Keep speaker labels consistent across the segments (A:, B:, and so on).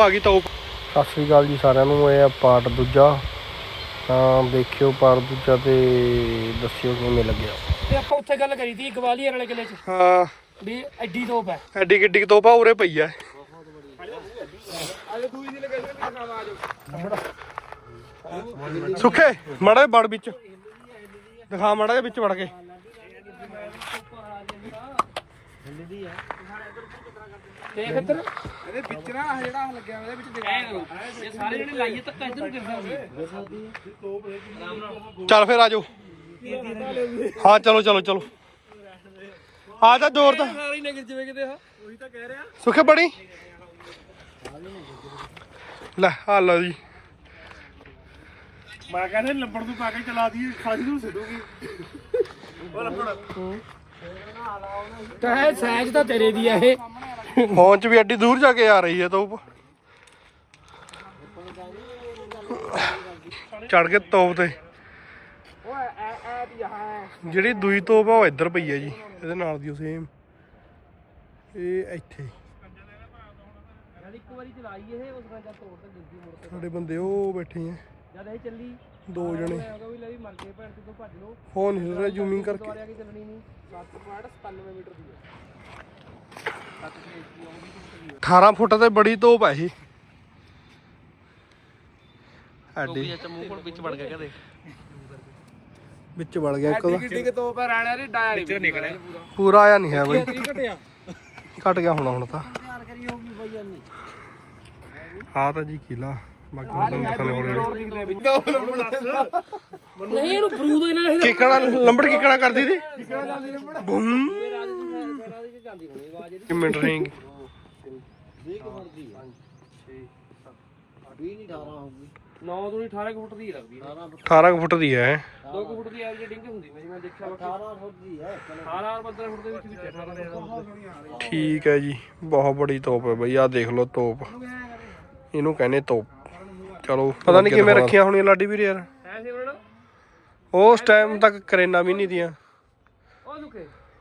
A: ਆ ਗਈ ਤੋਪ
B: ਸਤਿ ਸ੍ਰੀ ਅਕਾਲ ਜੀ ਸਾਰਿਆਂ ਨੂੰ ਇਹ ਆ ਪਾਰਟ ਦੂਜਾ। ਤਾਂ ਦੇਖਿਓ ਪਾਰਟ ਦੂਜਾ ਤੇ ਦੱਸਿਓ ਕਿਵੇਂ ਲੱਗਿਆ।
C: ਤੇ ਆਪਾਂ ਉੱਥੇ ਗੱਲ ਕਰੀ ਤੀ ਗਵਾਲੀਅਰ ਵਾਲੇ ਕਿਲੇ 'ਚ।
A: ਹਾਂ।
C: ਵੀ ਐਡੀ ਤੋਪ ਹੈ।
A: ਐਡੀ ਕਿੱਡੀ ਤੋਪਾ ਉਰੇ ਪਈ ਆ। ਸੁੱਖੇ ਮੜਾ ਵੜ ਵਿੱਚ। ਦਿਖਾ ਮੜਾ ਵਿੱਚ ਵੜ ਕੇ।
C: ਦੇਖ ਇੱਧਰ ਇਹਦੇ ਵਿੱਚ ਨਾ ਜਿਹੜਾ ਲੱਗਿਆ ਉਹਦੇ ਵਿੱਚ ਇਹ ਸਾਰੇ ਜਿਹੜੇ ਲਾਈਏ ਤੱਕ ਇੱਧਰ ਨੂੰ ਗਿਰਦਾ ਹੋਵੇ
A: ਚੱਲ ਫਿਰ ਆਜੋ। ਹਾਂ ਚਲੋ ਚਲੋ ਚਲੋ। ਆ ਜਾ ਜ਼ੋਰ ਤਾਂ
C: ਸਾਰੇ ਹੀ ਨਾ ਗਿਰ ਜਵੇ ਕਿਤੇ ਹਾਂ ਉਹੀ ਤਾਂ ਕਹਿ ਰਿਹਾ।
A: ਸੁੱਖੇ ਬੜੀ ਲੈ ਆ ਲਓ ਜੀ।
D: ਮੈਂ ਕਹਿੰਦਾ ਲੰਬੜ ਨੂੰ ਪਾ ਕੇ ਚਲਾ ਦਈਏ ਖਾਲੀ ਨੂੰ ਸਿੱਧੂਗੀ।
C: ਤਾਂ ਇਹ ਸਾਈਜ਼ ਤਾਂ ਤੇਰੇ ਦੀ ਆ ਇਹ।
A: ਫੋਨ ਚ ਵੀ ਐਡੀ ਦੂਰ ਜਾ ਕੇ ਆ ਰਹੀ ਹੈ ਤੋਪ। ਚੜ ਕੇ ਤੋਪ ਤੇ। ਜਿਹੜੀ ਦੂਈ ਤੋਪ ਆ ਉਹ ਇੱਧਰ ਪਈ ਹੈ ਜੀ, ਇਹਦੇ ਨਾਲ ਦੀ ਸੇਮ ਇਹ ਇੱਥੇ। ਸਾਡੇ ਬੰਦੇ ਉਹ ਬੈਠੇ ਆ।
C: ਜਦ ਇਹ ਚੱਲੀ
A: ਦੋ ਜਣੇ। ਫੋਨ ਹਿਲ ਰਿਹਾ ਜ਼ੂਮਿੰਗ ਕਰਕੇ।
C: 7.97 ਮੀਟਰ ਦੀ ਹੈ
A: 18 ਫੁੱਟ ਤੇ ਬੜੀ ਤੋਪ ਹੈ ਇਹ ਐਡੀ।
C: ਮੂੰਹ ਕੋਲ ਵਿੱਚ ਵੜ ਗਿਆ ਕਦੇ।
A: ਵਿੱਚ ਵੜ ਗਿਆ ਇੱਕ ਉਹਦਾ
C: ਕਿੱਡੀ ਕਿ ਤੋਪ ਹੈ ਰਾਣਿਆ ਦੀ ਡਾਇਆ ਨਹੀਂ। ਨਿਕਲਿਆ।
A: ਪੂਰਾ ਆਇਆ ਨਹੀਂ ਹੈ ਬਈ। ਘਟ ਗਿਆ ਹੁਣ ਹੁਣ ਤਾਂ। ਆ ਤਾਂ ਜੀ ਕਿਲਾ। ਬਾਕੀ ਹੁਣ ਤੁਹਾਨੂੰ ਦਿਖਾਣੇ ਹੋਣੇ
C: ਨਹੀਂ ਇਹਨੂੰ ਬਰੂਦ ਇਹਨਾਂ ਨੇ
A: ਕਿਕਣਾ ਲੰਬੜ ਕਿਕਣਾ ਕਰਦੀ ਸੀ। ਬੂਮ।
C: ਜਾਂਦੀ ਹੋਣੀ ਆਵਾਜ਼ ਇਹਦੀ।
A: ਮਿੰਟ ਰਹੇਗੀ
C: ਨੌ ਤੋਂ 18 ਕੁ ਫੁੱਟ ਦੀ ਲੱਗਦੀ ਹੈ
A: 18 ਕੁ ਫੁੱਟ ਦੀ ਹੈ
C: 2 ਕੁ ਫੁੱਟ ਦੀ ਐਵਰੇਜ ਡਿੰਗ ਹੁੰਦੀ ਮੈਂ ਦੇਖਿਆ 18 ਫੁੱਟ ਦੀ ਹੈ 18 ਔਰ 15 ਫੁੱਟ ਦੇ ਵਿੱਚ ਵਿੱਚ 18 ਦੇ ਫੁੱਟ
A: ਠੀਕ ਹੈ ਜੀ ਬਹੁਤ ਬੜੀ ਤੋਪ ਹੈ ਬਈ ਆ ਦੇਖ ਲਓ ਤੋਪ। ਇਹਨੂੰ ਕਹਿੰਦੇ ਤੋਪ। ਚਲੋ ਪਤਾ ਨਹੀਂ ਕਿਵੇਂ ਰੱਖੀਆਂ ਹੋਣੀਆਂ ਲਾਡੀ ਵੀਰ ਯਾਰ। ਉਸ ਟਾਈਮ ਤੱਕ ਕਰੇਨਾ ਵੀ ਨਹੀਂ ਦੀਆਂ।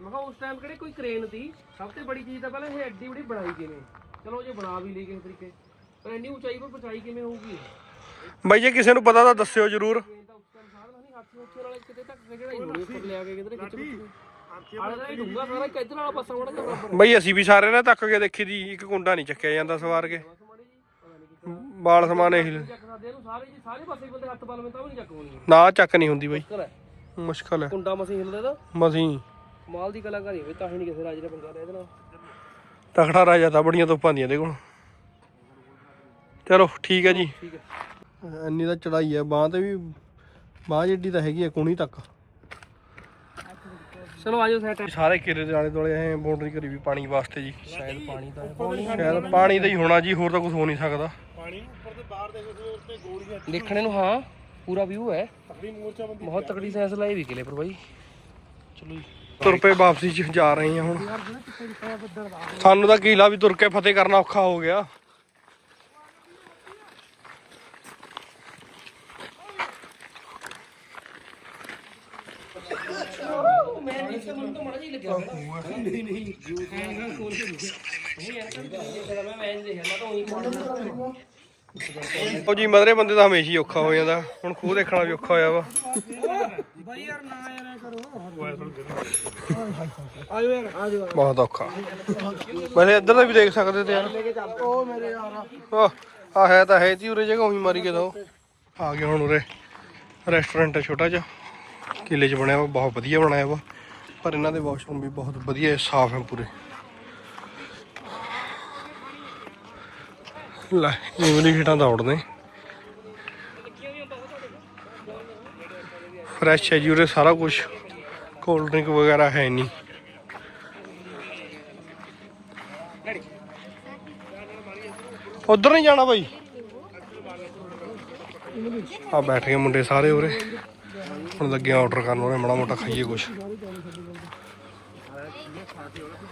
C: ਮੈਂ ਕਿਹਾ ਉਸ ਟਾਈਮ ਕਿਹੜੇ ਕੋਈ ਕ੍ਰੇਨ ਸੀ? ਸਭ ਤੋਂ ਬੜੀ ਚੀਜ਼ ਤਾਂ ਪਹਿਲਾਂ ਇਹ ਐਡੀ ਬੜੀ ਬਣਾਈ ਕਿਵੇਂ? ਚਲੋ ਜੇ ਬਣਾ ਵੀ ਲਈ ਕਿਸੇ ਤਰੀਕੇ। ਪਰ ਇੰਨੀ ਉਚਾਈ ਪਰ ਪਹੁੰਚਾਈ ਕਿਵੇਂ ਹੋਊਗੀ?
A: ਬਾਈ ਜੇ ਕਿਸੇ ਨੂੰ ਪਤਾ ਤਾਂ ਦੱਸਿਓ ਜਰੂਰ।
C: ਇਹ ਤਾਂ ਉਸ ਟਾਈਮ ਸਾਧਨ ਨਹੀਂ ਹਾਥੀ ਉੱਥੇ ਵਾਲੇ ਕਿਤੇ ਤੱਕ ਜਿਹੜਾ ਹੀ ਹੋਣੀ ਉੱਪਰ ਲਿਆ ਕੇ ਕਿਧਰੇ ਖਿੱਚ ਖਿੱਚ ਆਲੇ ਦਾ ਡੂੰਗਾ ਸਾਰਾ ਇੱਕ ਇੱਧਰ ਵਾਲਾ ਪਾਸਾ ਵੜਾ ਕੇ ਬਰਾਬਰ।
A: ਬਈ ਅਸੀਂ ਵੀ ਸਾਰੇ ਨੇ ਤੱਕ ਕੇ ਦੇਖੀ ਦੀ ਇੱਕ ਕੁੰਡਾ ਨਹੀਂ ਚੱਕਿਆ ਜਾਂਦਾ ਸਵਾਰ ਕੇ। ਬਾਲ ਸਮਾਨ ਇਹ
C: ਚੱਕ ਸਕਦੇ ਇਹਨੂੰ ਸਾਰੇ ਜੀ ਸਾਰੇ ਪਾਸੇ ਬੰਦੇ ਹੱਥ ਪਾਲਵੇਂ ਤਾਂ ਵੀ ਨਹੀਂ ਚੱਕ ਹੋਣੀ
A: ਨਾ ਚੱਕ ਨਹੀਂ ਹੁੰਦੀ ਬਈ। ਮੁਸ਼ਕਲ ਹੈ।
C: ਕੁੰਡਾ ਮਸੀਂ ਹਿੱਲਦਾ
A: ਮਸੀਂ
C: ਮਾਲ ਦੀ ਕਲਾਕਾਰੀ ਹੋਵੇ ਤਾਂ ਹੀ ਨਹੀਂ ਕਿਸੇ ਰਾਜ ਨੇ ਪੰਗਾ ਲਿਆ ਇਹਦੇ ਨਾਲ।
A: ਤਖੜਾ ਰਾਜਾ ਤਾਂ ਬੜੀਆਂ ਤੋਪਾਂ ਦੀਆਂ ਇਹਦੇ ਕੋਲ। ਚਲੋ ਠੀਕ ਹੈ ਜੀ।
C: ਠੀਕ ਹੈ।
A: ਇੰਨੀ ਤਾਂ ਚੜਾਈ ਹੈ ਬਾਹ ਤੇ ਵੀ ਬਾਹ ਜਿੱਡੀ ਤਾਂ ਹੈਗੀ ਹੈ ਕੁਣੀ ਤੱਕ।
C: ਚਲੋ ਆਜੋ ਸੈਟ।
A: ਸਾਰੇ ਕਿਲੇ ਦੇ ਆਲੇ ਦੁਆਲੇ ਐ ਬਾਉਂਡਰੀ ਕਰੀ ਵੀ ਪਾਣੀ ਵਾਸਤੇ ਜੀ। ਸ਼ਾਇਦ ਪਾਣੀ ਤਾਂ ਸ਼ਾਇਦ ਪਾਣੀ ਦਾ ਹੀ ਹੋਣਾ ਜੀ ਹੋਰ ਤਾਂ ਕੁਝ ਹੋ ਨਹੀਂ ਸਕਦਾ।
D: ਪਾਣੀ ਉੱਪਰ ਤੇ ਬਾਹਰ ਦੇਖੋ ਤੇ ਉੱਤੇ ਗੋਲੀਆਂ
C: ਦੇਖਣੇ ਨੂੰ ਹਾਂ ਪੂਰਾ ਵਿਊ ਹੈ।
D: ਤਕੜੀ ਮੋਰਚਾ ਬੰਦੀ
C: ਬਹੁਤ ਤਕੜੀ ਸਾਈਜ਼ ਲਾਈ ਵੀ ਕਿਲੇ ਪਰ ਬਾਈ। ਚਲੋ ਜੀ।
A: ਤੁਰ ਪਏ ਵਾਪਸੀ ਚ, ਜਾ ਰਹੇ ਹਾਂ ਹੁਣ। ਸਾਨੂੰ ਤਾਂ ਕੀਲਾ ਵੀ ਤੁਰ ਕੇ ਫਤਿਹ ਕਰਨਾ ਔਖਾ ਹੋ ਗਿਆ।
C: ਨਹੀਂ ਨਹੀਂ ਉਹੀ
A: ਉਹ ਜੀ, ਮਦਰੇ ਬੰਦੇ ਦਾ ਹਮੇਸ਼ਾ ਹੀ ਔਖਾ ਹੋ ਜਾਂਦਾ। ਹੁਣ ਖੂਹ ਦੇਖਣਾ ਵੀ ਔਖਾ ਹੋਇਆ ਵਾ।
C: ਬਾਈ ਯਾਰ ਨਾ ਯਾਰ ਕਰੋ
A: ਬਹੁਤ ਔਖਾ। ਵੈਸੇ ਇੱਧਰ ਦਾ ਵੀ ਦੇਖ ਸਕਦੇ ਤੇ ਯਾਰ। ਉਹ ਮੇਰੇ ਯਾਰ ਆ ਹੈ ਤਾਂ ਹੈ ਜੀ ਉਰੇ ਜਗ੍ਹਾ, ਉਹੀ ਮਾਰੀ ਕੇ ਦੋ ਆ ਗਏ ਹੁਣ ਉਰੇ। ਰੈਸਟੋਰੈਂਟ ਹੈ ਛੋਟਾ ਜਿਹਾ। ਕਿਲੇ 'ਚ ਬਣਿਆ ਵਾ, ਬਹੁਤ ਵਧੀਆ ਬਣਾਇਆ ਵਾ। ਪਰ ਇਹਨਾਂ ਦੇ ਵਾਸ਼ਰੂਮ ਵੀ ਬਹੁਤ ਵਧੀਆ ਸਾਫ਼ ਹੈ ਪੂਰੇ। ਲੈ ਉੜਦੇ ਫਰੈਸ਼ ਹੈ ਜੀ ਉਰੇ ਸਾਰਾ ਕੁਝ ਕੋਲਡ ਡਰਿੰਕ ਵਗੈਰਾ ਹੈ ਨਹੀਂ ਉਧਰ ਨਹੀਂ ਜਾਣਾ ਬਾਈ? ਆ ਬੈਠ ਗਏ ਮੁੰਡੇ ਸਾਰੇ ਉਰੇ। ਹੁਣ ਲੱਗੇ ਆਰਡਰ ਕਰਨ ਉਹਨੇ ਮਾੜਾ ਮੋਟਾ ਖਾਈਏ ਕੁਛ।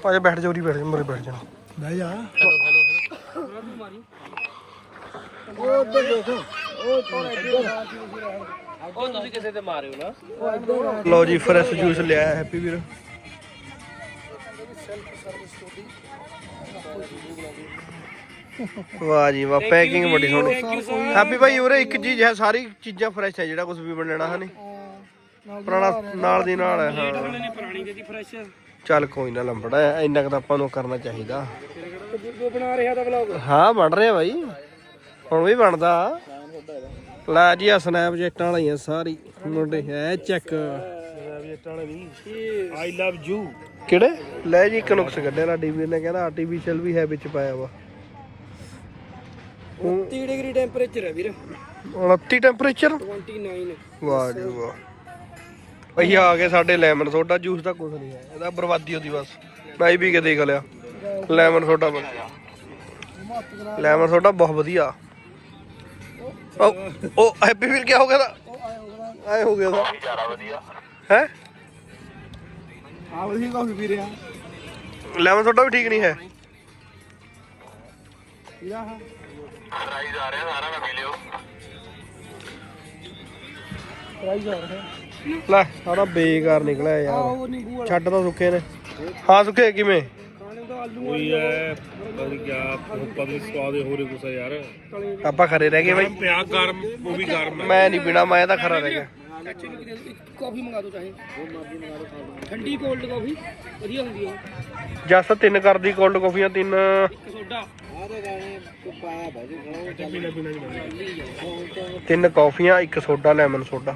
A: ਭਾਜਾ ਬੈਠ ਜਾ ਉਰੀ ਬੈਠ ਜਾ ਮਰੇ ਬੈਠ ਜਾ
D: ਬਹਿ ਜਾ।
C: ਉਹ ਤੁਸੀਂ ਕਿਸੇ ਤੇ ਮਾਰਿਓ ਨਾ।
A: ਲਓ ਜੀ ਫਰੈਸ਼ ਜੂਸ ਲਿਆ ਹੈਪੀ ਵੀਰ। ਵਾਹ ਜੀ ਵਾਹ ਪੈਕਿੰਗ ਬੜੀ ਸੋਹਣੀ। ਹੈਪੀ ਭਾਈ ਉਰੇ ਇੱਕ ਚੀਜ਼ ਹੈ ਸਾਰੀ ਚੀਜ਼ਾਂ ਫਰੈਸ਼ ਹੈ ਜਿਹੜਾ ਕੁਝ ਵੀ ਬਣਨਾ ਹਨੀ ਪੁਰਾਣਾ ਨਾਲ ਦੀ ਨਾਲ ਹੈ ਹਾਂ।
C: ਪੁਰਾਣੀ ਫਰੈਸ਼
A: ਚੱਲ ਕੋਈ ਨਾ ਲੰਬੜਾ ਹੈ, ਇੰਨਾ ਕੁ ਤਾਂ ਆਪਾਂ ਨੂੰ ਕਰਨਾ ਚਾਹੀਦਾ।
C: ਉਹ ਬਣਾ ਰਿਹਾ ਤਾਂ ਵਲੌਗ
A: ਹਾਂ ਬਣ ਰਿਹਾ ਬਾਈ। ਹੁਣ ਵੀ ਬਣਦਾ। ਲੈ ਜੀ ਆ ਸਨੈਪਚੈਟਾਂ ਵਾਲੀਆਂ ਸਾਰੀ। ਮੁੰਡੇ ਹੈ ਚੈੱਕ
D: ਆਈ ਲਵ ਯੂ
A: ਕਿਹੜੇ? ਲੈ ਜੀ ਇੱਕ ਨੁਕਸ ਕੱਢਿਆ ਲਾਡੀ ਵੀਰ ਨੇ ਕਹਿੰਦਾ ਆਰਟੀਫੀਸ਼ੀਅਲ ਵੀ ਹੈ ਵਿੱਚ ਪਾਇਆ ਵਾ।
C: 30 ਡਿਗਰੀ ਟੈਂਪਰੇਚਰ ਹੈ ਵੀਰ।
A: 29 ਟੈਂਪਰੇਚਰ
C: 29
A: ਵਾਹ ਜੀ ਵਾਹ। ਭਈ ਆ ਗਏ ਸਾਡੇ ਲੈਮਨ ਸੋਡਾ ਜੂਸ ਦਾ ਕੁਝ ਨਹੀਂ ਹੈ। ਇਹਦਾ ਬਰਬਾਦੀ ਉਹਦੀ ਬਸ। ਮੈਂ ਪੀ ਕੇ ਦੇਖ ਲਿਆ। ਲੈਮਨ ਸੋਡਾ ਬਣ ਲੈਮਨ ਸੋਡਾ ਬਹੁਤ ਵਧੀਆ। ਉਹ ਉਹ ਹੈਪੀ ਵੀਰ ਕੀ ਹੋ ਗਿਆ ਦਾ ਆਏ ਹੋ ਗਿਆ ਦਾ ਹੈ
D: ਆ ਵਧੀਆ। ਕਾਫੀ ਪੀ ਰਿਹਾ।
A: ਲੈਮਨ ਸੋਡਾ ਵੀ ਠੀਕ ਨਹੀਂ ਹਾਂ। ਲੈ ਸਾਰਾ ਬੇਕਾਰ ਨਿਕਲਿਆ ਯਾਰ। ਛੱਡ ਤਾਂ ਸੁੱਕੇ ਨੇ। ਹਾਂ ਸੁੱਕੇ ਕਿਵੇਂ?
D: ਕੋਈ ਹੈ ਪਤਾ ਨਹੀਂ ਕਿਆ ਪਤਾ ਨਹੀਂ ਸਵਾਦ ਹੋ ਰਿਹਾ ਕੁਛ ਯਾਰ।
A: ਆਪਾਂ ਖਰੇ ਰਹਿ ਗਏ ਬਾਈ।
D: ਪਿਆ ਗਰਮ ਉਹ ਵੀ ਗਰਮ ਹੈ।
A: ਮੈਂ ਨਹੀਂ ਪੀਣਾ ਮੈਂ ਤਾਂ ਖਰਾ ਰਹਿ ਗਿਆ।
C: ਕਾਫੀ ਮੰਗਾ ਦੋ ਚਾਹੇ ਉਹ ਮਰਜ਼ੀ ਮੰਗਾ ਦੋ ਠੰਡੀ ਕੋਲਡ ਕਾਫੀ ਵਧੀਆ ਹੁੰਦੀ ਹੈ
A: ਜਸ ਤਿੰਨ ਕਰਦੀ ਕੋਲਡ ਕਾਫੀਆਂ ਤਿੰਨ
C: ਇੱਕ ਸੋਡਾ। ਆਦੇ ਗਾਣੇ ਕੋ ਪਾਇਆ ਬਾਜੂ
D: ਪੀਣਾ ਪੀਣਾ ਪੀਣਾ।
A: ਤਿੰਨ ਕਾਫੀਆਂ ਇੱਕ ਸੋਡਾ ਲੈਮਨ ਸੋਡਾ।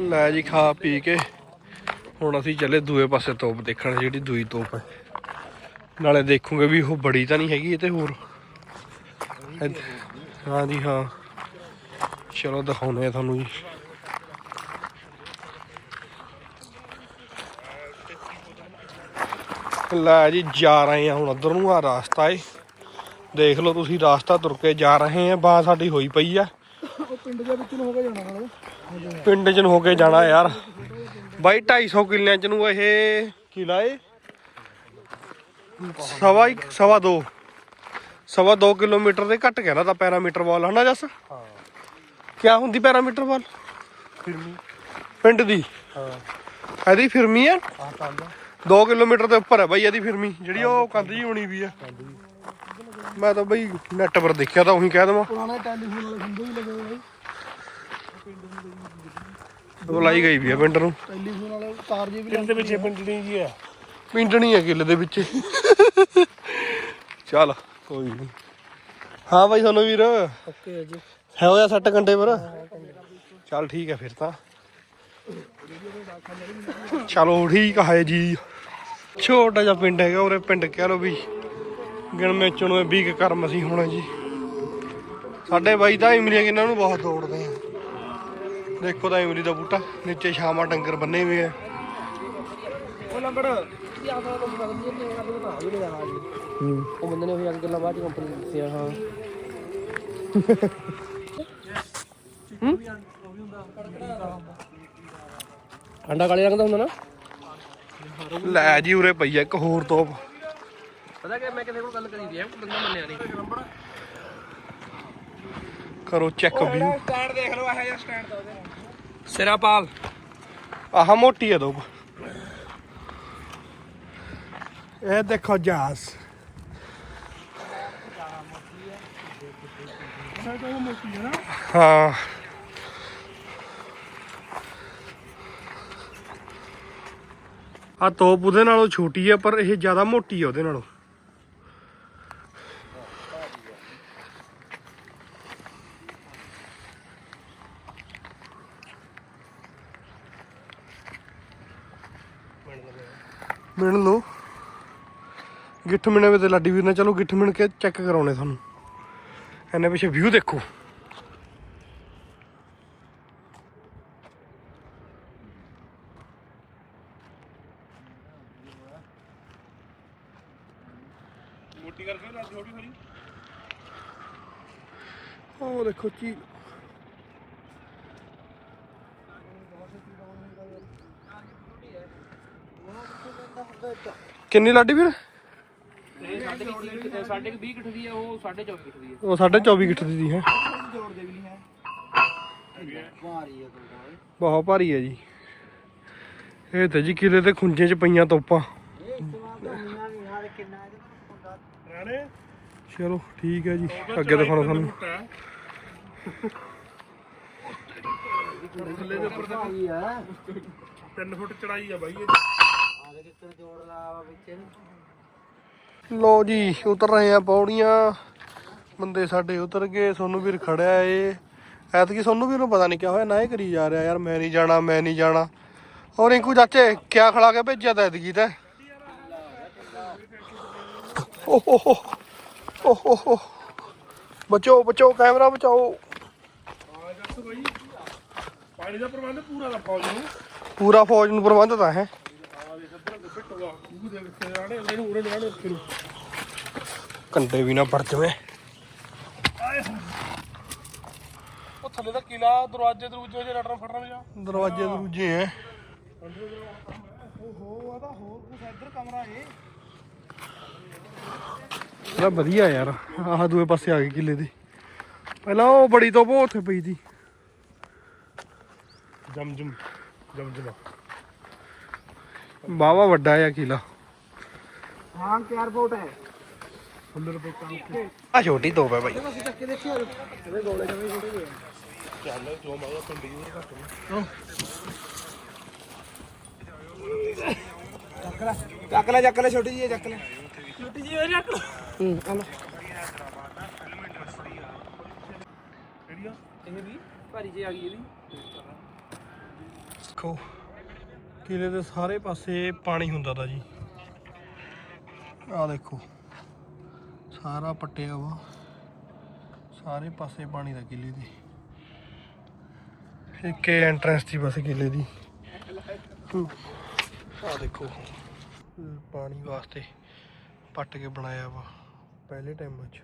A: ਲੈ ਜੀ ਖਾ ਪੀ ਕੇ। ਹੁਣ ਅਸੀਂ ਚੱਲੇ ਦੂਏ ਪਾਸੇ ਤੋਪ ਦੇਖਣ ਜਿਹੜੀ ਦੂਈ ਤੋਪ ਹੈ। ਨਾਲੇ ਦੇਖੂਗੇ ਵੀ ਉਹ ਬੜੀ ਤਾਂ ਨਹੀਂ ਹੈਗੀ ਇਹ ਤੇ ਹੋਰ। ਇੱਧ- ਹਾਂ ਜੀ, ਹਾਂ। ਚਲੋ ਦਿਖਾਉਨੇ ਆ ਤੁਹਾਨੂੰ ਜੀ। ਲੈ ਜੀ, ਜਾ ਰਹੇ ਆ ਹੁਣ ਉਧਰ ਨੂੰ ਆ ਰਾਸਤਾ ਏ। ਦੇਖ ਲਓ ਤੁਸੀਂ, ਰਾਸਤਾ ਤੁਰ ਕੇ ਜਾ ਰਹੇ ਆ, ਬਾਹ ਸਾਡੀ ਹੋਈ ਪਈ ਆ।
D: ਪਿੰਡ ਦੇ ਵਿੱਚ ਨੂੰ ਹੋ ਕੇ ਜਾਣਾ ਨਾਲ
A: ਪਿੰਡ ਚ ਨੂੰ ਹੋ ਕੇ ਜਾਣਾ ਯਾਰ। ਬਾਈ 250 ਕਿੱਲਿਆਂ ਚ ਨੂੰ ਇਹ ਕਿਲਾ ਏ। ਸਵਾ ਇੱਕ ਸਵਾ ਦੋ। ਸਵਾ 2 ਕਿਲੋਮੀਟਰ ਦੇ ਘੱਟ ਕਹਿੰਦਾ ਤਾਂ ਪੈਰਾਮੀਟਰ ਵਾਲ ਹਨਾ ਜੱਸ? ਹਾਂ। ਕੀ ਹੁੰਦੀ ਪੈਰਾਮੀਟਰ ਵਾਲ? ਫਿਰਮੀ ਪਿੰਡ ਦੀ?
D: ਹਾਂ।
A: ਇਹਦੀ ਫਿਰਮੀ ਆ?
D: ਆ। ਕੰਦ
A: 2 ਕਿਲੋਮੀਟਰ ਦੇ ਉੱਪਰ ਹੈ ਬਾਈ ਇਹਦੀ ਫਿਰਮੀ ਜਿਹੜੀ ਉਹ ਕੰਧ ਜੀ ਬਣੀ ਵੀ ਆ। ਮੈਂ ਤਾਂ ਬਈ ਨੈਟ ਪਰ ਦੇਖਿਆ ਤਾਂ ਉਹੀ ਕਹਿ ਦਵਾਂ।
D: ਪੁਰਾਣਾ ਟੈਲੀਫੋਨ ਵਾਲੇ ਖੰਦੇ ਵੀ ਲੱਗੇ ਹੋਏ
A: ਉਹ ਲਾਈ ਗਈ ਵੀ ਆ ਪਿੰਡ ਨੂੰ।
D: ਟੈਲੀਫੋਨ ਵਾਲੇ ਤਾਰ ਜੀ ਵੀ ਪਿੰਡ ਦੇ ਵਿੱਚ ਪਿੰਡਣੀ ਜੀ ਹੈ
A: ਪਿੰਡਣੀ ਹੈ ਕਿੱਲੇ ਦੇ ਵਿੱਚ। ਚੱਲ ਕੋਈ ਨਹੀਂ ਹਾਂ ਬਾਈ ਤੁਹਾਨੂੰ ਵੀਰ।
C: ਓਕੇ ਜੀ।
A: ਹੈ ਹੋਇਆ 60 ਘੰਟੇ ਪਰ। ਚੱਲ ਠੀਕ ਹੈ ਫਿਰ ਤਾਂ। ਚਲੋ ਠੀਕ ਹੈ ਜੀ। ਛੋਟਾ ਜਿਹਾ ਪਿੰਡ ਹੈਗਾ ਉਰੇ ਪਿੰਡ ਕਹਿ ਲਓ ਵੀ ਗਿਣਵੇਂ ਚੁਣਵੇਂ 20 ਕੁ ਕਰਮ ਅਸੀਂ ਹੋਣਾ ਜੀ। ਸਾਡੇ ਬਾਈ ਤਾਂ ਇਮਲੀਆਂ ਕਿਨਾਂ ਨੂੰ ਬਹੁਤ ਦੌੜਦੇ ਆ। ਦੇਖੋ ਤਾਂ ਇਮਲੀ ਦਾ ਬੂਟਾ ਨੀਚੇ ਛਾਵਾਂ ਡੰਗਰ ਬੰਨੇ ਹੋਏ ਆ।
C: ਉਹ ਲੰਬੜ ਕੀ ਤਾਂ ਨੇ ਵੀ ਜਾਣਾ ਜੀ ਉਹ ਬੰਦੇ ਨੇ ਉਹ ਅੱਗੇ ਗੱਲਾਂ ਬਾਅਦ ਚ ਕੰਪਨੀ ਦੱਸਿਆ ਹਾਂ। ਅੰਡਾ ਕਾਲੇ ਰੰਗ ਦਾ ਹੁੰਦਾ ਨਾ?
A: ਲੈ ਜੀ ਉਰੇ ਪਈ ਆ ਇੱਕ ਹੋਰ ਤੋਪ।
C: ਪਤਾ ਕਿ ਮੈਂ ਕਿਸੇ ਕੋਲ ਗੱਲ ਕਰੀ ਦੀ ਆ ਬੰਦਾ ਮੰਨਿਆ ਨਹੀਂ।
A: ਕਰੋ ਚੈੱਕ ਵੀਊ
C: ਸਟੈਂਡ ਦੇਖ ਲਓ ਇਹ ਜਿਹਾ ਸਟੈਂਡ ਦਾ ਉਹਦੇ ਸਿਰਾਪਾਲ
A: ਆਹ ਮੋਟੀ ਆ ਤੋਪ। ਇਹ ਦੇਖੋ ਜਾਸ ਹਾਂ। ਆ ਤੋਪ ਉਹਦੇ ਨਾਲੋਂ ਛੋਟੀ ਆ, ਪਰ ਇਹ ਜ਼ਿਆਦਾ ਮੋਟੀ ਆ ਉਹਦੇ ਨਾਲੋਂ। ਮਿਣ ਲਓ। ਗਿੱਠ ਮਿਣੇ ਵੇ ਤੇ ਲਾਡੀ ਵੀਰ ਨੇ ਚਲੋ ਗਿੱਠ ਮਿਣ ਕੇ ਚੈੱਕ ਕਰਾਉਣੇ ਤੁਹਾਨੂੰ। ਇਹਨੇ ਪਿੱਛੇ ਵਿਊ ਦੇਖੋ।
D: ਮੋਟੀ ਕਰਕੇ ਨਾ ਛੋਟੀ ਥੋੜੀ
A: ਉਹ ਦੇਖੋ ਕੀ ਕਿੰਨੀ ਲਾਡੀ ਵੀਰ?
C: ਸਾਡੇ 20 ਗਿੱਠ ਦੀ ਆ ਉਹ 24 ਗਿੱਠ ਦੀ ਆ
A: ਉਹ ਸਾਢੇ 24 ਗਿੱਠ ਦੀ ਦੀ ਹੈ। ਬਹੁਤ ਭਾਰੀ ਹੈ ਜੀ। ਇਹ ਤੇ ਜੀ ਕਿਲੇ ਤੇ ਖੁੰਝੇ ਚ ਪਈਆਂ ਤੋਪਾਂ। ਚਲੋ ਠੀਕ ਹੈ ਜੀ। ਅੱਗੇ ਦਿਖਾਉਣਾ ਤੁਹਾਨੂੰ।
D: ਥੱਲੇ ਦੇ ਉੱਪਰ ਤਾਂ
C: ਆਈ ਆ
D: 3 ਫੁੱਟ ਚੜਾਈ ਆ ਬਾਈ ਇਹ।
C: ਆਗੇ ਕਿੱਥੇ ਜੋੜ ਲਾ ਵਿੱਚ
A: ਲੋ ਜੀ ਉਤਰ ਰਹੇ ਆ ਪੌੜੀਆਂ। ਬੰਦੇ ਸਾਡੇ ਉਤਰ ਗਏ ਸੋਨੂੰ ਵੀਰ ਖੜਿਆ ਏ। ਐਤਕੀ ਸੋਨੂੰ ਵੀਰ ਨੂੰ ਪਤਾ ਨਹੀਂ ਕਿਆ ਹੋਇਆ ਨਾ ਇਹ ਕਰੀ ਜਾ ਰਿਹਾ ਯਾਰ ਮੈਂ ਨਹੀਂ ਜਾਣਾ ਮੈਂ ਨਹੀਂ ਜਾਣਾ। ਔਰ ਰਿੰਕੂ ਚਾਚੇ ਕਿਆ ਖਿਲਾ ਕੇ ਭੇਜਿਆ ਤਾਂ ਐਤਕੀ ਤਾਂ? ਓ ਹੋ ਹੋ ਓ ਹੋ ਹੋ ਬਚੋ ਬਚੋ ਕੈਮਰਾ ਬਚਾਓ।
D: ਪਾਣੀ ਦਾ ਪ੍ਰਬੰਧ ਪੂਰਾ ਦਾ ਫੌਜ ਨੂੰ।
A: ਪੂਰਾ ਫੌਜ ਨੂੰ ਪ੍ਰਬੰਧ ਤਾਂ ਹੈ। ਕੰਡੇ ਵੀ ਨਾ ਪੜ ਜਵੇਂ।
D: ਉਹ ਥੱਲੇ ਦਾ ਕਿਲਾ ਦਰਵਾਜ਼ੇ ਦਰੂਜੇ ਜੇ ਰਟਣ ਫਟਣ ਜਾ
A: ਦਰਵਾਜ਼ੇ ਦਰੂਜੇ ਐ।
D: ਓਹੋ ਆ ਤਾਂ ਹੋਰ ਕੁਛ ਇੱਧਰ ਕਮਰਾ ਏ
A: ਇਹਦਾ ਵਧੀਆ ਯਾਰ ਆਹ ਦੂਏ ਪਾਸੇ ਆ ਗਏ ਕਿਲੇ ਦੇ। ਪਹਿਲਾਂ ਉਹ ਬੜੀ ਤੋਂ ਉੱਥੇ ਪਈ ਸੀ।
D: ਜਮ ਜਮ ਜਮ ਜਮ।
A: ਬਾਵਾ ਵੱਡਾ ਆ ਕਿਲਾ
C: ਹਾਂ ਕਿਆਰ ਫੋਟ ਹੈ।
A: ਆ ਛੋਟੀ ਤੋਪ ਹੈ ਬਾਈ
C: ਅਸੀਂ ਚੱਕੇ ਦੇਖਿਆ ਇਹਦੇ ਗੋਲੇ ਜਮੇ ਛੋਟੇ ਜਿਹੇ
D: ਚੱਲ ਜੋ ਮਾਇਆ ਪਿੰਡੀ ਨੂੰ ਘੱਟ ਨੂੰ
C: ਚੱਕ ਲੈ ਚੱਕ ਲੈ ਛੋਟੀ ਜੀ ਚੱਕ ਲੈ। ਛੋਟੀ ਜੀ ਹੋਈ ਚੱਕ ਹੂੰ ਆ ਲੈ। ਇਹ ਵੀ ਭਾਰੀ ਜੀ ਆ ਗਈ ਇਹਦੀ।
A: ਦੇਖੋ ਕਿਲੇ ਦੇ ਸਾਰੇ ਪਾਸੇ ਪਾਣੀ ਹੁੰਦਾ ਤਾ ਜੀ। ਆ ਦੇਖੋ। ਸਾਰਾ ਪੱਟਿਆ ਵਾ। ਸਾਰੇ ਪਾਸੇ ਪਾਣੀ ਦਾ ਕਿਲੇ ਦੇ। ਇੱਕ ਐਂਟਰੈਂਸ ਦੀ ਬਸ ਕਿਲੇ ਦੀ। ਆ ਦੇਖੋ। ਪਾਣੀ ਵਾਸਤੇ ਪੱਟ ਕੇ ਬਣਾਇਆ ਵਾ, ਪਹਿਲੇ ਟਾਈਮ 'ਚ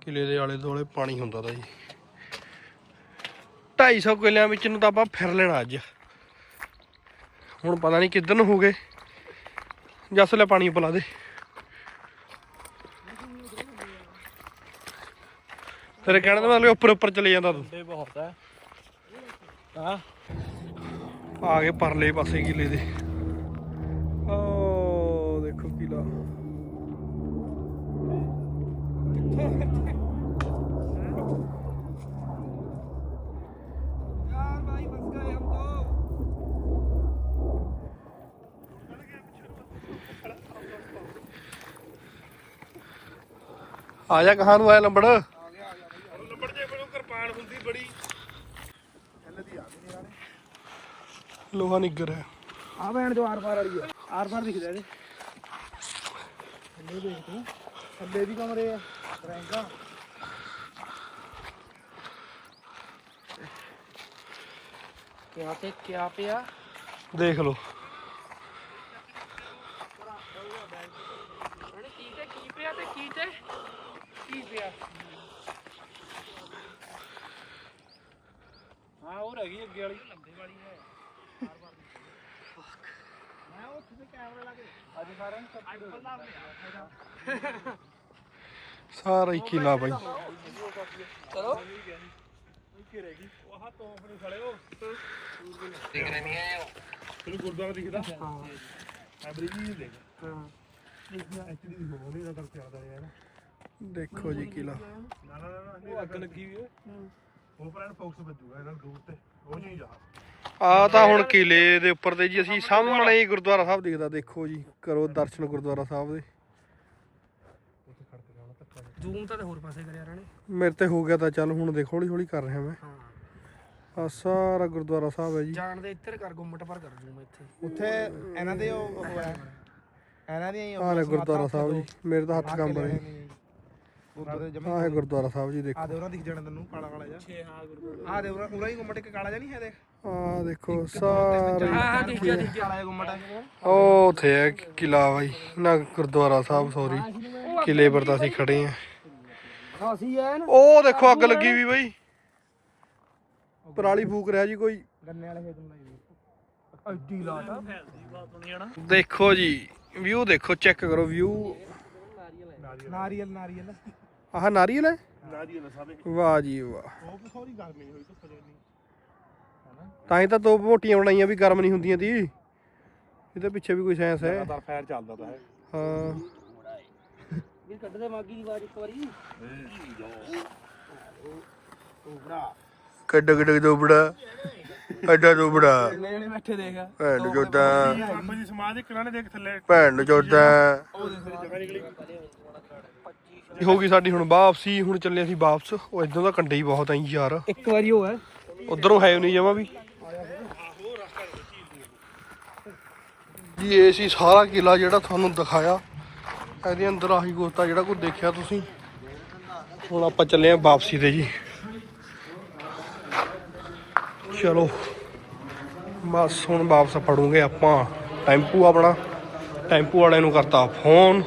A: ਕਿਲੇ ਦੇ ਆਲੇ ਦੁਆਲੇ ਪਾਣੀ ਹੁੰਦਾ ਤਾ ਜੀ। 250 ਕਿੱਲਿਆਂ ਵਿੱਚ ਨੂੰ ਤਾਂ ਆਪਾਂ ਫਿਰ ਲੈਣਾ ਅੱਜ। ਹੁਣ ਪਤਾ ਨਹੀਂ ਕਿੱਧਰ ਨੂੰ ਹੋ ਗਏ ਜੱਸ ਲੈ ਪਾਣੀ ਪਿਲਾ ਦੇ। ਤੇਰੇ ਕਹਿਣ ਦਾ ਮਤਲਬ ਉੱਪਰ ਉੱਪਰ ਚਲੇ ਜਾਂਦਾ ਤੂੰ।
C: ਬਹੁਤ ਹੈ ਹਾਂ।
A: ਆ ਗਏ ਪਰਲੇ ਪਾਸੇ ਕਿਲੇ ਦੇ। ਓ ਦੇਖੋ ਕਿਲਾ। ਆ ਜਾ ਕਹਾਂ ਨੂੰ ਆਇਆ ਲੰਬੜ?
D: ਨੰਬਰ ਜੇ ਕੋਲ ਕਿਰਪਾਨ ਹੁੰਦੀ ਬੜੀ
A: ਲੋਹਾ ਨਿੱਗਰ ਹੈ।
C: ਆ ਭੈਣ ਜੋ ਆਰ ਪਾਰ ਵਾਲੀ ਹੈ। ਆਰ ਪਾਰ ਦਿਖਦਾ ਇਹਦੇ। ਥੱਲੇ ਦੇਖ ਤੂੰ। ਥੱਲੇ ਵੀ ਕਮਰੇ ਆ। ਰੈਂਕਾ। ਕਿਆ ਤੇ ਕਿਆ ਪਿਆ?
A: ਦੇਖ ਲਓ
C: ਕੀ ਤੇ ਕੀ ਪਿਆ ਤੇ ਕੀ ਤੇ ਕੀ ਪਿਆ ਹਾਂ ਉਹ ਰਹਿ ਗਈ ਅੱਗੇ ਵਾਲੀ। ਲੰਬੇ ਵਾਲੀ ਹੈ। ਮੈਂ ਉੱਥੇ ਤੇ ਕੈਮਰਾ ਲਾ ਕੇ ਅੱਜ ਸਾਰਿਆਂ ਨੂੰ ਸਭ
A: ਸਾਰਾ ਹੀ ਕਿਲਾ ਬਾਈ।
C: ਚਲੋ।
D: ਆਹ ਤੋਪ ਨੂੰ ਖੜਿਓ। ਦਿਖ ਰਹੇ ਨਹੀਂ ਆਏ ਤੈਨੂੰ ਗੁਰਦੁਆਰਾ ਦਿਖਦਾ। ਹਾਂ। ਐਵਰੀ ਜੀ ਦੇਖ
C: ਹਾਂ।
D: ਇਹ ਐਚਡੀ ਦੀ ਹੋਣੀ ਦਾ ਕਰਕੇ ਆਦਾ ਯਾਰ।
A: ਦੇਖੋ ਜੀ ਕਿਲਾ।
D: ਨਾ ਨਾ ਨਾ ਉਹ ਅੱਗ ਲੱਗੀ ਵੀ ਉਹ ਪਰ ਫੋਕਸ ਵੱਜੂਗਾ ਇਹਨਾਂ ਦੂਰ ਤੇ ਉਹ ਨਹੀਂ ਜਾ।
A: ਆ ਤਾਂ ਹੁਣ ਕਿਲੇ ਦੇ ਉੱਪਰ ਤੇ ਜੀ ਅਸੀਂ ਸਾਹਮਣੇ ਹੀ ਗੁਰਦੁਆਰਾ ਸਾਹਿਬ ਦਿਖਦਾ ਦੇਖੋ ਜੀ ਕਰੋ ਦਰਸ਼ਨ ਗੁਰਦੁਆਰਾ ਸਾਹਿਬ ਦੇ।
D: ਉੱਥੇ ਖੜ ਕੇ ਜਾਣਾ ਧੱਕਾ
C: ਜ਼ੂਮ ਤਾਂ ਤੇ ਹੋਰ ਪਾਸੇ ਕਰਿਆ ਰਾਣੇ
A: ਮੇਰੇ ਤੇ ਹੋ ਗਿਆ ਤਾਂ ਚੱਲ ਹੁਣ ਦੇਖ ਹੌਲੀ ਹੌਲੀ ਕਰ ਰਿਹਾ ਮੈਂ।
C: ਹਾਂ।
A: ਆ ਸਾਰਾ ਗੁਰਦੁਆਰਾ ਸਾਹਿਬ ਹੈ ਜੀ।
C: ਜਾਣ ਦੇ ਇੱਧਰ ਕਰ ਗੁੰਮਟ ਪਰ ਕਰ ਜ਼ੂਮ ਇੱਥੇ।
E: ਉੱਥੇ ਇਹਨਾਂ ਦੇ ਉਹ ਉਹ ਹੈ। ਇਹਨਾਂ ਦੀਆਂ ਹੀ
A: ਲੈ ਗੁਰਦੁਆਰਾ ਸਾਹਿਬ ਜੀ ਮੇਰੇ ਤਾਂ ਹੱਥ ਕੰਬ ਰਹੇ।
E: ਗੁਰਦੁਆਰੇ ਜਮਾ
A: ਆਹ ਹੈ ਗੁਰਦੁਆਰਾ ਸਾਹਿਬ ਜੀ ਦੇਖੋ।
E: ਆ ਦੇ ਉਹਨਾਂ ਦਿਖ ਜਾਣਾ ਤੈਨੂੰ ਕਾਲਾ ਕਾਲਾ ਜਿਹਾ। 6 ਹਾਂ ਗੁਰਦੁਆਰਾ। ਆ ਦੇ ਉਹਨਾਂ ਉਰਾ ਹੀ ਗੁੰਮਟ ਇੱਕ ਕਾਲਾ ਜਿਹਾ ਨਹੀਂ ਹੈ ਦੇਖ।
A: ਆਹ ਦੇਖੋ ਸਾਰੇ
C: ਹਾਂ ਹਾਂ ਦਿਖ ਗਿਆ ਦਿਖ ਗਿਆ
E: ਕਾਲਾ ਜਿਹਾ ਗੁੰਮਟ
A: ਉਹ ਉੱਥੇ ਹੈ ਕਿਲਾ ਬਾਈ ਨਾ ਗੁਰਦੁਆਰਾ ਸਾਹਿਬ ਸੌਰੀ ਕਿਲੇ ਪਰ ਤਾਂ ਅਸੀਂ ਖੜੇ ਆ
C: ਖਾਸੀ ਐ ਨਾ।
A: ਉਹ ਦੇਖੋ ਅੱਗ ਲੱਗੀ ਵੀ ਬਾਈ। ਪਰਾਲੀ ਫੂਕ ਰਿਹਾ ਜੀ ਕੋਈ।
E: ਗੰਨੇ ਵਾਲੇ ਖੇਤ ਨੂੰ
C: ਐਡੀ ਲਾਟ
A: ਦੇਖੋ ਜੀ ਵਿਊ ਦੇਖੋ ਚੈੱਕ ਕਰੋ ਵਿਊ
E: ਨਾਰੀਅਲ ਨਾਰੀਅਲ।
A: ਆਹ ਨਾਰੀਅਲ ਹੈ?
D: ਨਾ ਦੀ ਨਾ ਸਾਹਮਣੇ
A: ਵਾਹ ਜੀ ਵਾਹ।
D: ਉਹ ਸੌਰੀ ਗਰਮੀ ਹੋਈ ਤਾਂ ਫਜੇ ਨਹੀਂ।
A: ਤਾਂ ਹੀ ਤਾਂ ਦੋ ਮੋਟੀਆਂ ਬਣਾਈਆਂ ਵੀ ਗਰਮ ਨਹੀਂ ਹੁੰਦੀਆਂ ਦੀ ਇਹਦੇ ਪਿੱਛੇ ਵੀ ਕੋਈ ਸਾਇੰਸ ਹੈ।
D: ਲਗਾਤਾਰ ਫਾਇਰ ਚੱਲਦਾ ਤਾਂ ਹੈ।
A: ਹਾਂ।
C: ਵੀ ਕੱਢਦੇ ਮਾਗੀ ਦੀ ਆਵਾਜ਼ ਇੱਕ ਵਾਰੀ।
A: ਕੱਡ ਕੱਡ ਦੋਬੜਾ ਅੱਡਾ ਦੋਬੜਾ
E: ਨੇੜੇ ਬੈਠੇ ਦੇਖ
A: ਭੈਣ ਨੂੰ ਜੋਦਾ
D: ਬਾਬਾ ਜੀ ਸਮਾਜ ਦੇ ਕਿਨਾਰੇ ਦੇਖ ਥੱਲੇ
A: ਭੈਣ ਨੂੰ ਜੋਦਾ
D: ਜਗ੍ਹਾ ਨਿਕਲੀ
A: ਹੋ ਗਈ ਸਾਡੀ ਹੁਣ ਵਾਪਸੀ ਹੁਣ ਚੱਲੇ ਅਸੀਂ ਵਾਪਸ। ਉਹ ਇਦਾਂ ਦਾ ਕੰਡੇ ਹੀ ਬਹੁਤ ਆਈ ਯਾਰ।
C: ਇੱਕ ਵਾਰੀ ਉਹ ਹੈ
A: ਉਧਰੋਂ ਹੈ ਨਹੀਂ ਜਮਾ ਵੀ। ਜੀ ਇਹ ਸੀ ਸਾਰਾ ਕਿਲਾ ਜਿਹੜਾ ਤੁਹਾਨੂੰ ਦਿਖਾਇਆ। ਇਹਦੇ ਅੰਦਰ ਆਹੀ ਗੋਤਾ ਜਿਹੜਾ ਕੋਈ ਦੇਖਿਆ ਤੁਸੀਂ? ਹੁਣ ਆਪਾਂ ਚੱਲੇ ਆਂ ਵਾਪਸੀ ਤੇ ਜੀ। ਚਲੋ ਬਸ ਹੁਣ ਵਾਪਸ ਫੜੂਗੇ ਆਪਾਂ ਟੈਂਪੂ ਆਪਣਾ। ਟੈਂਪੂ ਵਾਲੇ ਨੂੰ ਕਰਤਾ ਫੋਨ।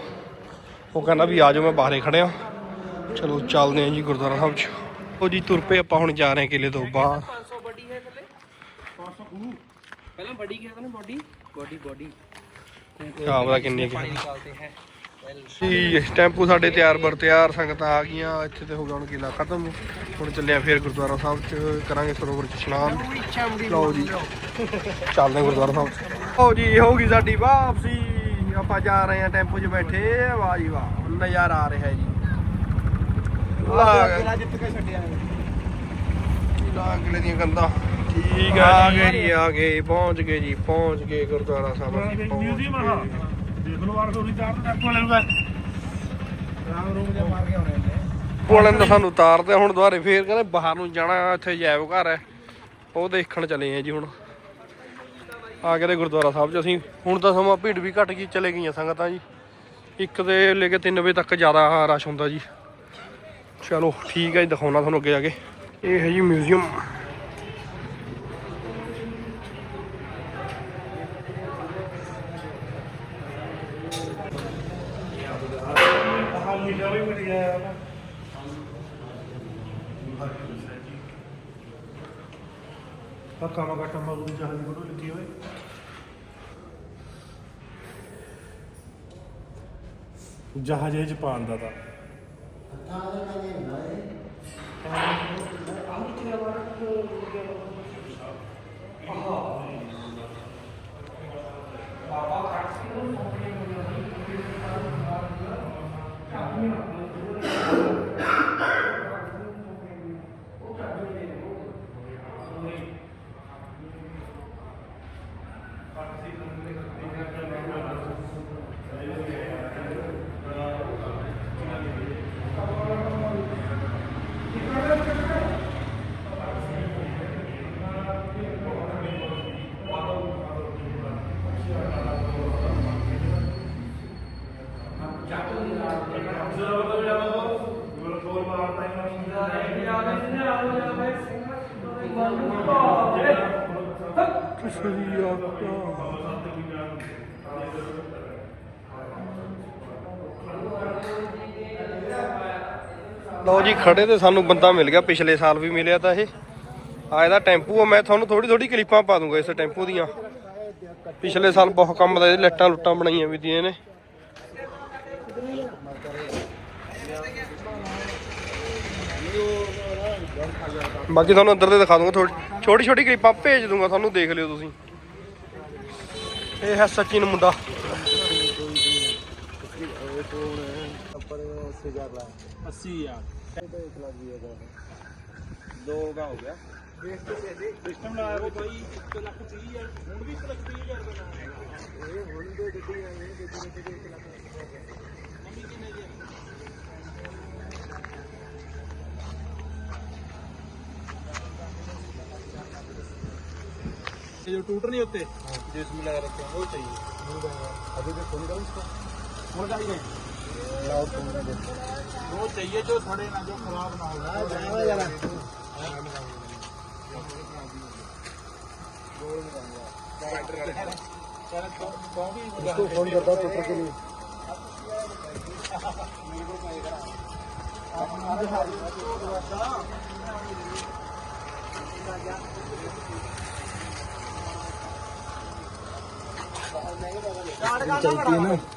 A: ਉਹ ਕਹਿੰਦਾ ਵੀ ਆ ਜਾਓ ਮੈਂ ਬਾਹਰੇ ਖੜਿਆ। ਚਲੋ ਚੱਲਦੇ ਆਂ ਜੀ ਗੁਰਦੁਆਰਾ ਸਾਹਿਬ ਚ। ਉਹ ਜੀ ਤੁਰ ਪਏ ਆਪਾਂ ਹੁਣ ਜਾ ਰਹੇ ਕਿਲੇ ਤੋਂ ਬਾਹਰ।
C: 500 ਵੱਡੀ ਹੈ ਥੱਲੇ 500 ਪਹਿਲਾਂ ਵੱਡੀ ਕਿਹਾ ਤਾਂ ਨਾ ਬੋਡੀ ਬੋਡੀ ਬੋਡੀ
A: ਆਹ ਪਤਾ ਕਿੰਨੀ ਕੁ
C: ਨਿਕਾਲਤੇ ਹੈ।
A: ਜੀ ਟੈਂਪੂ ਸਾਡੇ ਤਿਆਰ ਬਰ ਤਿਆਰ ਸੰਗਤਾਂ ਆ ਗਈਆਂ ਇੱਥੇ ਤੇ ਹੋ ਗਿਆ ਹੁਣ ਕਿਲਾ ਖਤਮ। ਹੁਣ ਚੱਲੇ ਆ ਫੇਰ ਗੁਰਦੁਆਰਾ ਸਾਹਿਬ ਚ ਕਰਾਂਗੇ ਸਰੋਵਰ ਚ ਇਸ਼ਨਾਨ। ਲਓ ਜੀ ਚੱਲਦੇ ਗੁਰਦੁਆਰਾ ਸਾਹਿਬ ਲਓ ਜੀ ਹੋ ਗਈ ਸਾਡੀ ਵਾਪਸੀ। ਆਪਾਂ ਜਾ ਰਹੇ ਹਾਂ ਟੈਂਪੂ 'ਚ ਬੈਠੇ ਵਾਹ ਜੀ ਵਾਹ ਨਜ਼ਾਰਾ ਆ ਰਿਹਾ ਜੀ। ਲਾ ਦੀਆਂ ਠੀਕ ਆ ਗਏ ਜੀ ਆ ਗਏ ਪਹੁੰਚ ਗਏ ਜੀ ਪਹੁੰਚ ਗਏ ਗੁਰਦੁਆਰਾ ਸਾਹਿਬ।
D: ਮਿਊਜ਼ੀਅਮ ਆ।
A: ਗਏ।
D: ਦੇਖ ਲਓ ਵਾਰ ਕੋਈ ਚਾਰ ਟੈਂਪੂ ਵਾਲੇ ਨੂੰ ਤਾਂ।
E: ਰਾਮ ਰੂਮ ਜੇ ਮਾਰ ਕੇ ਆਉਣੇ ਨੇ
A: ਪੁਲਿਸ ਨੇ ਸਾਨੂੰ ਉਤਾਰਦੇ ਹੁਣ ਦੁਬਾਰੇ ਫੇਰ ਕਹਿੰਦੇ ਬਾਹਰ ਨੂੰ ਜਾਣਾ ਇੱਥੇ ਜੈਵ ਘਰ। ਹੈ ਉਹ ਦੇਖਣ ਚਲੇ ਆ ਜੀ ਹੁਣ। ਆ ਗਏ ਤੇ ਗੁਰਦੁਆਰਾ ਸਾਹਿਬ ਚ ਅਸੀਂ ਹੁਣ ਤਾਂ ਸਮਾਂ ਭੀੜ ਵੀ ਘਟ ਗਈ ਚਲੇ ਗਈਆਂ ਸੰਗਤਾਂ ਜੀ। ਇੱਕ ਦੇ ਲੈ ਕੇ 3 ਵਜੇ ਤੱਕ ਜ਼ਿਆਦਾ ਰਸ਼ ਹੁੰਦਾ ਜੀ। ਚਲੋ ਠੀਕ ਹੈ ਜੀ ਦਿਖਾਉਣਾ ਤੁਹਾਨੂੰ ਅੱਗੇ ਜਾ ਕੇ। ਇਹ ਹੈ ਜੀ ਮਿਊਜ਼ੀਅਮ
D: ਹਾਲ ਲਿਖਿਆ ਵੀ ਮਿਲ ਗਿਆ ਪੱਕਾ ਮਗਾ ਟੰਮਾ ਨੂੰ ਜਹਾਜ਼ ਕੋਲ ਲਿਖੀ ਹੋਏ ਜਹਾਜ਼ ਇਹ ਜਪਾਨ ਦਾ ਤਾਂ
A: ਲਓ ਜੀ ਖੜੇ ਤੇ ਸਾਨੂੰ ਬੰਦਾ ਮਿਲ ਗਿਆ, ਪਿਛਲੇ ਸਾਲ ਵੀ ਮਿਲਿਆ ਤਾਂ ਇਹ। ਆ ਇਹਦਾ ਟੈਂਪੂ ਆ, ਮੈਂ ਤੁਹਾਨੂੰ ਥੋੜੀ ਥੋੜੀ ਕਲਿੱਪਾਂ ਪਾ ਦੂੰਗਾ ਇਸ ਟੈਂਪੂ ਦੀਆਂ। ਪਿਛਲੇ ਸਾਲ ਬਹੁਤ ਕੰਮ ਦਾ ਇਹ ਲੱਟਾਂ ਲੁੱਟਾਂ ਬਣਾਈਆਂ ਵੀ ਦੀਆਂ ਨੇ। ਬਾਕੀ ਤੁਹਾਨੂੰ ਅੰਦਰ ਦੇ ਦਿਖਾ ਦੂੰਗਾ ਥੋੜੀ ਛੋਟੀ ਛੋਟੀ ਕਲਿੱਪਾਂ ਭੇਜ ਦੂੰਗਾ, ਤੁਹਾਨੂੰ ਦੇਖ ਲਿਓ ਤੁਸੀਂ। ਇਹ ਹੈ ਸਚਿਨ ਮੁੰਡਾ।
D: ਸਿਸਟਮ ਲਾਇਆ ਵੀ ਕੋਈ 1 ਲੱਖ 30 ਹਜ਼ਾਰ ਹੁਣ ਵੀ 1 ਲੱਖ 30 ਹਜ਼ਾਰ ਦਾ
E: ये जो टूट नहीं होते जो इसमें लगा रखे हैं वो चाहिए अभी भी खोल रहा उसको कौन चाहिए वो चाहिए जो थोड़े ना जो खराब ना हो। उसको फ़ोन करता पेपर के लिए। चलती है ना।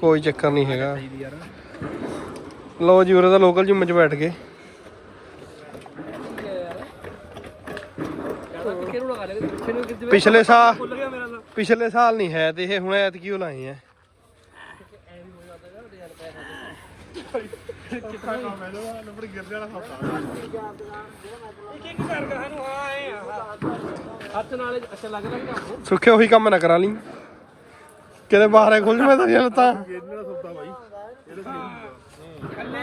A: ਕੋਈ ਚੱਕਰ ਨਹੀਂ ਹੈਗਾ। ਲੋ ਜੀ, ਉਰੇ ਦਾ ਲੋਕਲ ਜਿੰਮ 'ਚ ਬੈਠ ਗਏ। ਪਿਛਲੇ ਸਾਲ
C: ਖੁੱਲ
A: ਪਿਛਲੇ ਸਾਲ ਨਹੀਂ ਹੈ ਤੇ ਇਹ ਹੁਣ ਐਤਕੀ ਉਹ ਲਾਏ ਆ।
C: ਕੰਮ
A: ਸੁੱਖੇ ਉਹੀ ਕੰਮ ਨਾ ਕਰਾ ਲਈ। ਕਿਤੇ ਬਾਹਰੇ ਖੁੱਲ ਜਵੇ ਤੇਰੀਆਂ ਲੱਤਾਂ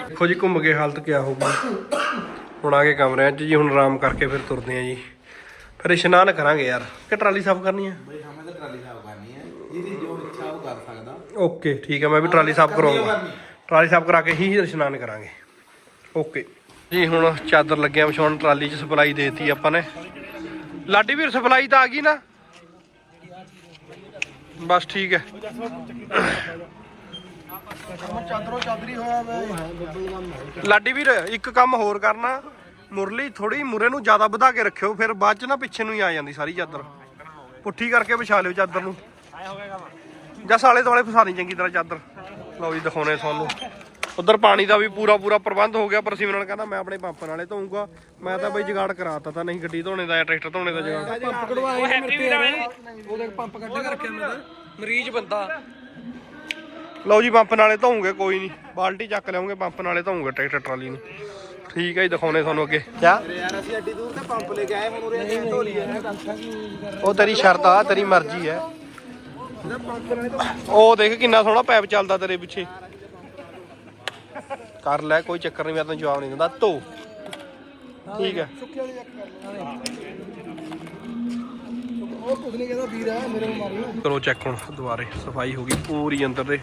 A: ਦੇਖੋ ਜੀ ਘੁੰਮ ਕੇ ਹਾਲਤ ਕਿਆ ਹੋ ਗਈ। ਹੁਣ ਆ ਕੇ ਕਮਰਿਆਂ 'ਚ ਜੀ ਹੁਣ ਆਰਾਮ ਕਰਕੇ ਫਿਰ ਤੁਰਦੇ ਆ ਜੀ। ਫਿਰ ਇਸ਼ਨਾਨ ਕਰਾਂਗੇ ਯਾਰ। ਕਿ ਟਰਾਲੀ ਸਾਫ਼ ਕਰਨੀ
E: ਆ ਹੈ
A: ਓਕੇ ਠੀਕ ਹੈ ਮੈਂ ਵੀ ਟਰਾਲੀ ਸਾਫ਼ ਕਰਾਉਂਗਾ। ਟਰਾਲੀ ਸਾਫ਼ ਕਰਾ ਕੇ ਹੀ ਇਸ਼ਨਾਨ ਕਰਾਂਗੇ। ਓਕੇ। ਜੀ ਹੁਣ ਚਾਦਰ ਲੱਗਿਆ ਵਿਛਾਉਣ ਟਰਾਲੀ 'ਚ ਸਪਲਾਈ ਦੇਤੀ ਆਪਾਂ ਨੇ। ਲਾਡੀ ਵੀਰ ਸਪਲਾਈ ਤਾਂ ਆ ਗਈ ਨਾ? ਬਸ ਠੀਕ ਹੈ।
B: ਚਾਦਰੋਂ ਚਾਦਰੀ ਹੋਇਆ ਵੇ
A: ਲਾਡੀ ਵੀਰ, ਇੱਕ ਕੰਮ ਹੋਰ ਕਰਨਾ। ਮੁਰਲੀ ਥੋੜੀ ਮੁਰੇ ਨੂੰ ਜ਼ਿਆਦਾ ਵਧਾ ਕੇ ਰੱਖਿਓ, ਫਿਰ ਬਾਅਦ ਚ ਨਾ ਪਿੱਛੇ ਨੂੰ ਹੀ ਆ ਜਾਂਦੀ ਸਾਰੀ ਚਾਦਰ। ਪੁੱਠੀ ਕਰਕੇ ਵਿਛਾ ਲਿਓ ਚਾਦਰ ਨੂੰ। ਜਾਂ ਸਾਲੇ ਦੁਆਲੇ ਫਸਾ ਨਹੀਂ ਚੰਗੀ ਤਰ੍ਹਾਂ ਚਾਦਰ। ਲਓ ਜੀ, ਦਿਖਾਉਣੇ ਤੁਹਾਨੂੰ। ਉਧਰ ਪਾਣੀ ਦਾ ਵੀ ਪੂਰਾ ਪੂਰਾ ਪ੍ਰਬੰਧ ਹੋ ਗਿਆ ਪਰ ਸਿਮਰਨ ਕਹਿੰਦਾ ਮੈਂ ਆਪਣੇ ਪੰਪ ਨਾਲੇ ਧੋਊਂਗਾ। ਮੈਂ ਤਾਂ ਬਈ ਜਗਾੜ ਕਰਾਤਾ ਤਾਂ ਨਹੀਂ ਗੱਡੀ ਧੋਣੇ ਦਾ ਜਾਂ ਟਰੈਕਟਰ ਧੋਣੇ ਦਾ ਜਗਾੜ।
C: ਪੰਪ ਕਢਵਾਏ ਮੇਰੇ ਤੇ ਉਹਦੇ ਪੰਪ ਕੱਢ ਕੇ ਰੱਖਿਆ ਮੈਂ ਤਾਂ ਮਰੀਜ਼ ਬੰਦਾ।
A: ਲਓ ਜੀ ਪੰਪ ਨਾਲੇ ਧੋਉਂਗੇ ਕੋਈ ਨਹੀਂ। ਬਾਲਟੀ ਚੱਕ ਲਿਆਉਂਗੇ ਪੰਪ ਨਾਲੇ ਧੋਉਂਗੇ ਟਰੈਕਟਰ ਟਰਾਲੀ ਨੂੰ। ਠੀਕ ਹੈ ਜੀ ਦਿਖਾਉਣੇ ਤੁਹਾਨੂੰ ਅੱਗੇ। ਕਿਆ?
E: यार ਅਸੀਂ ਐਡੀ ਦੂਰ ਤੇ ਪੰਪ ਲੈ ਕੇ ਆਏ ਹੁਣ ਉਰੇ ਅਸੀਂ ਧੋ ਲਈਏ
A: ਉਹ ਤੇਰੀ ਸ਼ਰਤ ਆ ਤੇਰੀ ਮਰਜ਼ੀ ਹੈ ਉਹ ਦੇਖ ਕਿੰਨਾ ਸੋਹਣਾ ਪੈਪ ਚੱਲਦਾ ਤੇਰੇ ਪਿੱਛੇ। ਕਰ ਲੈ, ਕੋਈ ਚੱਕਰ ਨਹੀਂ, ਮੈਂ ਤੈਨੂੰ ਜਵਾਬ ਨਹੀਂ ਦਿੰਦਾ। ਧੋ। ਠੀਕ ਹੈ।
B: ਉਹ ਕੁਝ ਨਹੀਂ ਕਹਿੰਦਾ ਵੀਰ ਹੈ ਮੇਰੇ ਨੂੰ ਮਾਰਿਓ
A: ਕਰੋ ਚੈੱਕ ਹੁਣ ਦੁਬਾਰੇ, ਸਫ਼ਾਈ ਹੋ ਗਈ ਪੂਰੀ ਅੰਦਰ ਦੇ।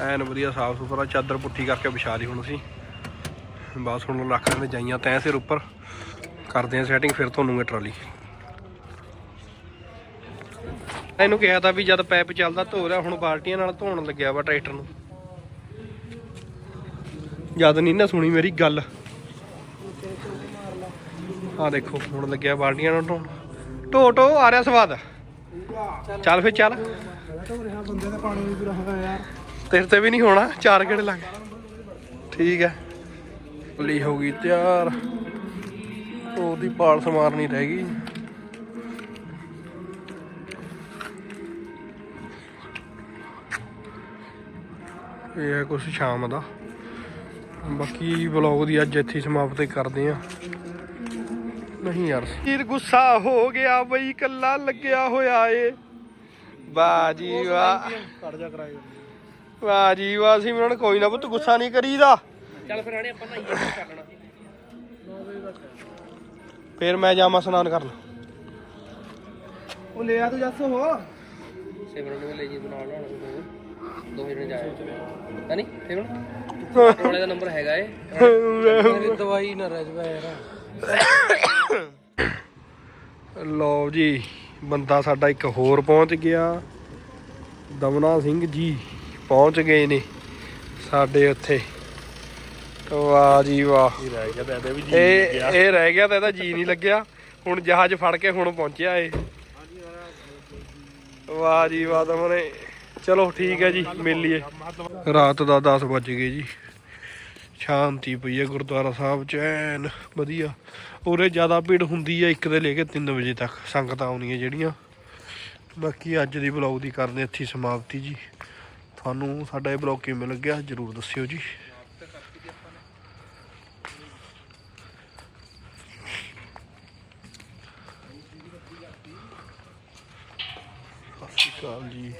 A: ਐਨ ਵਧੀਆ ਸਾਫ਼ ਸੁਥਰਾ, ਚਾਦਰ ਪੁੱਠੀ ਕਰਕੇ ਵਿਛਾ ਲਈ ਹੁਣ ਅਸੀਂ। ਬਸ ਹੁਣ ਰੱਖ ਲੈਂਦੇ ਜਾਈਆਂ ਤੈਂ ਸਿਰ ਉੱਪਰ। ਕਰਦੇ ਆ ਸੈਟਿੰਗ ਫਿਰ ਧੋਣੂਗੇ ਟਰਾਲੀ। ਇਹਨੂੰ ਕਿਹਾ ਤਾਂ ਵੀ ਜਦ ਪੈਪ ਚੱਲਦਾ ਧੋ ਰਿਹਾ ਹੁਣ ਬਾਲਟੀਆਂ ਨਾਲ ਧੋਣ ਲੱਗਿਆ ਵਾ ਟਰੈਕਟਰ ਨੂੰ। ਜਦ ਨਹੀਂ ਨਾ ਸੁਣੀ ਮੇਰੀ ਗੱਲ। ਆ ਦੇਖੋ, ਹੁਣ ਲੱਗਿਆ ਬਾਲਟੀਆਂ ਨੂੰ ਢੋਣ। ਢੋ ਢੋ, ਆ ਰਿਹਾ ਸਵਾਦ। ਚੱਲ ਫੇ ਚੱਲ। ਤੇਰੇ ਤੇ ਵੀ ਨਹੀਂ ਹੋਣਾ, ਚਾਰ ਗੇੜੇ ਲੱਗ। ਠੀਕ ਹੈ। ਲਈ ਹੋ ਗਈ ਤਿਆਰ। ਉਹਦੀ ਪਾਲ ਸਮਾਰਨੀ ਰਹਿ ਗਈ। ਇਹ ਹੈ ਕੁਛ ਸ਼ਾਮ ਦਾ। ਬਾਕੀ ਵਲੌਗ ਦੀ ਅੱਜ ਇੱਥੇ ਹੀ ਸਮਾਪਤ ਕਰਦੇ ਆ ਨਹੀਂ ਯਾਰ। ਵੀਰ ਗੁੱਸਾ ਹੋ ਗਿਆ ਬਈ ਕੱਲਾ ਲੱਗਿਆ ਹੋਇਆ ਏ। ਵਾਹ ਜੀ ਵਾਹ।
B: ਕੱਢ ਜਾ ਕਰਾਏ
A: ਵਾਹ ਜੀ ਵਾਹ ਸਿਮਰਨ ਕੋਈ ਨਾ ਪੁੱਤ ਗੁੱਸਾ ਨਹੀਂ ਕਰੀਦਾ।
C: ਚੱਲ ਫਿਰ ਆਣੇ ਆਪਾਂ ਨਹਾਈਏ ਚੱਕਣਾ
A: ਫੇਰ ਮੈਂ ਜਾਵਾਂ ਇਸ਼ਨਾਨ ਕਰਨ।
B: ਉਹ ਲੈ ਆ ਤੂੰ ਜੱਸ ਹੋ
C: ਸਿਮਰਨ ਨੂੰ ਲੈ ਜੀ ਬਣਾ ਲਾਉਣਾ ਦੋ ਜਣੇ ਜਾਏ। ਹੈ ਨਹੀਂ ਸਿਮਰਨ? ਕੋਲੇ ਦਾ ਨੰਬਰ ਹੈਗਾ ਏ। ਦਵਾਈ ਨਾ ਰਹਿ ਜਵੇ ਯਾਰ।
A: ਲਓ ਜੀ ਬੰਦਾ ਸਾਡਾ ਇੱਕ ਹੋਰ ਪਹੁੰਚ ਗਿਆ। ਦਮਨਾ ਸਿੰਘ ਜੀ ਪਹੁੰਚ ਗਏ ਨੇ ਸਾਡੇ ਉੱਥੇ। ਵਾਹ ਜੀ ਵਾਹ।
D: ਰਹਿ ਗਿਆ ਤੇ ਵੀ
A: ਇਹ ਇਹ ਰਹਿ ਗਿਆ ਤਾਂ ਇਹਦਾ ਜੀ ਨਹੀਂ ਲੱਗਿਆ। ਹੁਣ ਜਹਾਜ਼ ਫੜ ਕੇ ਹੁਣ ਪਹੁੰਚਿਆ ਏ ਵਾਹ ਜੀ ਵਾਹ ਦਮਨੇ। ਚਲੋ ਠੀਕ ਹੈ ਜੀ ਮਿਲ ਲਈਏ ਰਾਤ ਦਾ 10 ਵੱਜ ਗਏ ਜੀ। ਸ਼ਾਂਤੀ ਪਈ ਹੈ ਗੁਰਦੁਆਰਾ ਸਾਹਿਬ ਚ ਐਨ ਵਧੀਆ। ਉਰੇ ਜ਼ਿਆਦਾ ਭੀੜ ਹੁੰਦੀ ਹੈ 1 ਦੇ ਲੈ ਕੇ 3 ਵਜੇ ਤੱਕ, ਸੰਗਤਾਂ ਆਉਂਦੀਆਂ ਜਿਹੜੀਆਂ। ਬਾਕੀ ਅੱਜ ਦੀ ਬਲੌਗ ਦੀ ਕਰਦੇ ਇੱਥੇ ਸਮਾਪਤੀ ਜੀ। ਤੁਹਾਨੂੰ ਸਾਡਾ ਇਹ ਬਲੌਗ ਕਿਵੇਂ ਲੱਗਿਆ ਜਰੂਰ ਦੱਸਿਓ ਜੀ। ਸਤਿ ਸ਼੍ਰੀ ਅਕਾਲ ਜੀ।